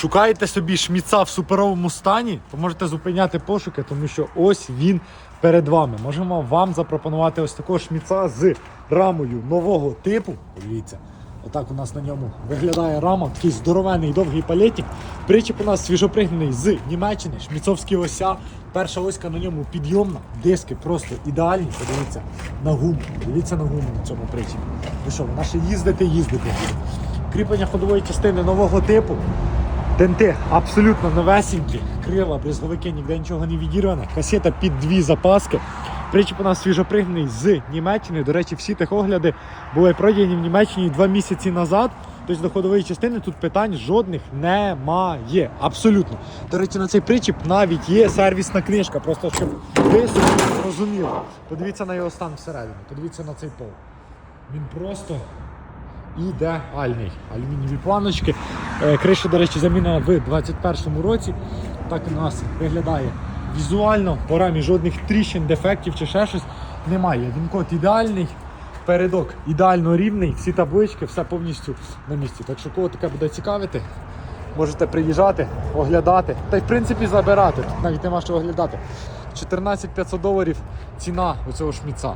Шукаєте собі шміца в суперовому стані, то можете зупиняти пошуки, тому що ось він перед вами. Можемо вам запропонувати ось такого шміца з рамою нового типу. Подивіться. Отак у нас на ньому виглядає рама, такий здоровений довгий палетик. Причіп у нас свіжопригнаний з Німеччини, шміцовські ося. Перша оська на ньому підйомна, диски просто ідеальні. Подивіться на гуму. Дивіться на гуму на цьому причіпі. Ви що, вона ще їздити, їздити. Кріплення ходової частини нового типу. Тенти абсолютно новесенькі, крила, бризговики, ніде нічого не відірване. Касета під дві запаски. Причіп у нас свіжопригнаний з Німеччини. До речі, всі техогляди були пройдені в Німеччині два місяці назад. Тобто до ходової частини тут питань жодних немає. Абсолютно. До речі, на цей причіп навіть є сервісна книжка, просто щоб ви собі розуміли. Подивіться на його стан всередині, подивіться на цей пол. Він просто ідеальний. Алюмінієві планочки. Е, Криша, до речі, замінена в 2021 році. Так у нас виглядає візуально. По рамі жодних тріщин, дефектів чи ще щось немає. Він код ідеальний. Передок ідеально рівний, всі таблички, все повністю на місці. Так що кого таке буде цікавити, можете приїжджати, оглядати та й в принципі забирати. Тут навіть нема що оглядати. 14 500 доларів ціна у цього шміца.